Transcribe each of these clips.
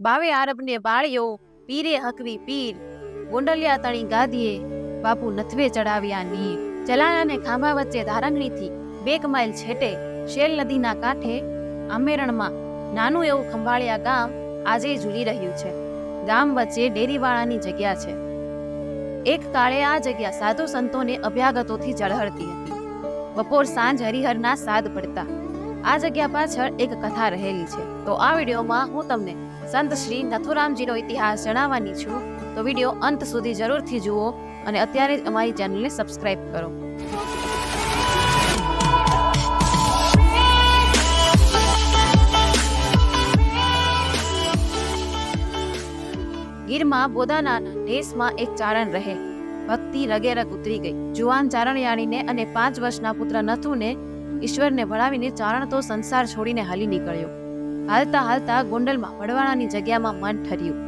બાવે આરબને બાળ્યો પીરે હકવી પીર. ગોંડલિયા તણી ગાદીએ બાપુ નથવે ચડાવ્યા નીર. ચલાણાને ખાંભા વચ્ચે ધારંગણીથી બેક માઇલ છેટે શેલ નદીના કાંઠે આમેરણમાં નાનું એવું ખંભાળિયા ગામ આજે ઝૂલી રહ્યું છે. ગામ વચ્ચે ડેરીવાળાની જગ્યા છે. એક કાળે આ જગ્યા સાધુ સંતોને અભ્યાગતોથી ઝળહળતી હતી. બપોર સાંજ હરિહરના સાદ પડતા આ જગ્યા પાછળ એક કથા રહેલી છે. તો આ વિડીયોમાં હું તમને સંત શ્રી નથુરામજીનો ઇતિહાસ જણાવવાની છું. તો વીડિયો અંત સુધી જરૂરથી જુઓ અને અત્યારે જ અમારી ચેનલને સબસ્ક્રાઇબ કરો. ગીરમાં બોદાનાના દેશમાં એક ચારણ રહે. ભક્તિ રગેરગ ઉતરી ગઈ. જુવાન ચારણયાણીને અને પાંચ વર્ષના પુત્ર નથુને ઈશ્વરને ભળાવીને ચારણ સંસાર છોડીને હાલી નીકળ્યો. હાલતા હાલતા ગોંડલમાં વડવાણાની જગ્યામાં મન ઠર્યું.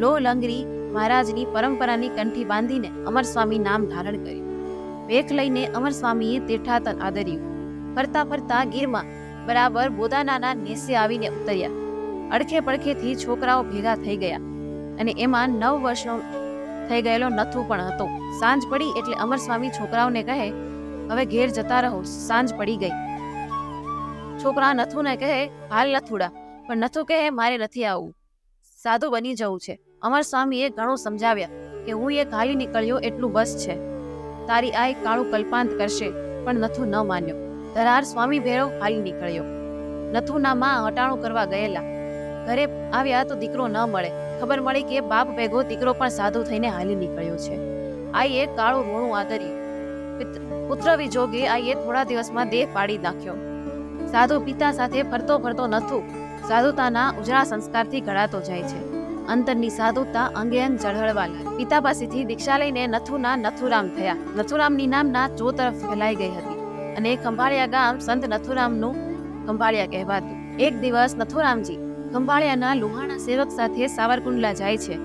લો લંગરી મહારાજની પરંપરાની કંઠી બાંધીને અમરસ્વામી નામ ધારણ કર્યું. ભેખ લઈને અમરસ્વામીએ તીર્થાતન આદર્યું. ફરતા ફરતા ગીરમાં બરાબર બોદાનાના નેસે આવીને ઉતર્યા. અડખે પડખેથી છોકરાઓ ભેગા થઈ ગયા અને એમાં નવ વર્ષનો થઈ ગયેલો નથુ પણ હતો. સાંજ પડી એટલે અમરસ્વામી છોકરાઓને કહે હવે ઘેર જતા રહો, સાંજ પડી ગઈ. છોકરા નથુને કહે, હાલ નથુડા, પણ નથુ કહે, મારે નથી આવવું. સાધુ બની જવું છે. અમરસ્વામીએ ઘણું સમજાવ્યા કે હું એ હાલી નીકળ્યો એટલું બસ છે. તારી આ એક કાળું કલ્પાંત કરશે, પણ નથુ ન માન્યો. ધરાર સ્વામી ભેરો હાલી નીકળ્યો. નથુના માં હટાણું કરવા ગયેલા. ઘરે આવ્યા તો દીકરો ન મળે. ખબર મળી કે બાપ ભેગો દીકરો પણ સાધુ થઈને હાલી નીકળ્યો છે. આ એક કાળું રોણું આદર્યું. પુત્ર વિજોગે આઈએ થોડા દિવસમાં દેહ પાડી નાખ્યો. સાધુ પિતા સાથે ફરતો ફરતો નથુ. સાધુતાના ઉજળા સંસ્કારથી ઘડાતો જાય છે. અંતરની સાધુતા અંગે અંગ ઝળહળવા પિતા પાસેથી દીક્ષા લઈને નથુના નથુરામ થયા. નથુરામની નામના ચો તરફ ફેલાઈ ગઈ હતી અને ખંભાળિયા ગામ સંત નથુરામનું ખંભાળિયા કહેવાતું. એક દિવસ નથુરામજી ખંભાળિયાના લુહાણા સેવક સાથે સાવરકુંડલા જાય છે.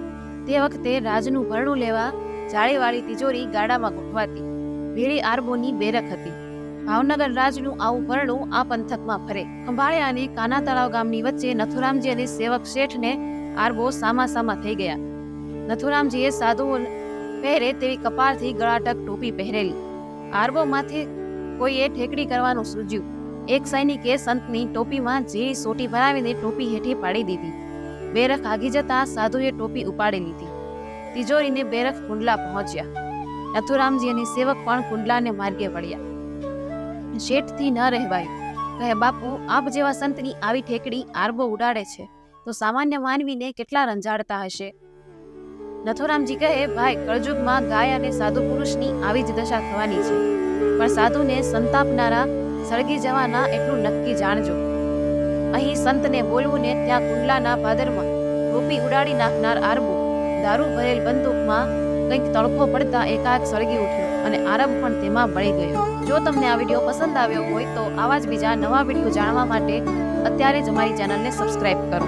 તે વખતે રાજનું ભરણું લેવા જાળીવાળી તિજોરી ગાડામાં ગોઠવાતી. ભીડી આરબોની બેરક હતી. ભાવનગર રાજનું આવું વર્ણું આ પંથકમાં ફરે. ખંભાળિયા અને કાના તળાવ ગામની વચ્ચે નથુરામજી અને સેવક શેઠને આરબો સામા સામા થઈ ગયા. નથુરામજીએ સાધુઓ પહેરે તેવી કપાળથી ગળાટક ટોપી પહેરેલી. આરબોમાંથી કોઈએ ઠેકડી કરવાનું સૂજ્યું. એક સૈનિકે સંતની ટોપીમાં ઝીણી સોટી ભરાવીને ટોપી હેઠી પાડી દીધી. બેરખ આગી જતા સાધુએ ટોપી ઉપાડી લીધી. તિજોરીને બેરખ કુંડલા પહોંચ્યા. નથુરામજી અને સેવક પણ કુંડલાને માર્ગે વળ્યા. શેઠથી ન રહેવાયું. કહે, બાપુ, આપ જેવા સંતની આવી ઠેકડી આરબો ઉડાડે છે, તો સામાન્ય માનવીને કેટલા રંજાડતા હશે? નથુરામજી કહે, ભાઈ, કળજુગમાં ગાય અને સાધુ પુરુષની આવી જ દશા થવાની છે. પણ સાધુને સંતાપનારા સળગી જવાના એટલું નક્કી જાણજો. અહીં સંતને બોલવું ને ત્યાં કુંડલાના ભાદરમાં રૂપી ઉડાડી નાખનાર આરબો દારૂ ભરેલ બંદૂકમાં કંઈક તડકો પડતા એકાએક સળગી ઉઠ્યો અને આરબ પણ તેમાં બળી ગયો. જો તમને આ વીડિયો પસંદ આવ્યો હોય તો આવા જ બીજા નવા વીડિયો જાણવા માટે અત્યારે જ અમારી ચેનલને સબસ્ક્રાઇબ કરો.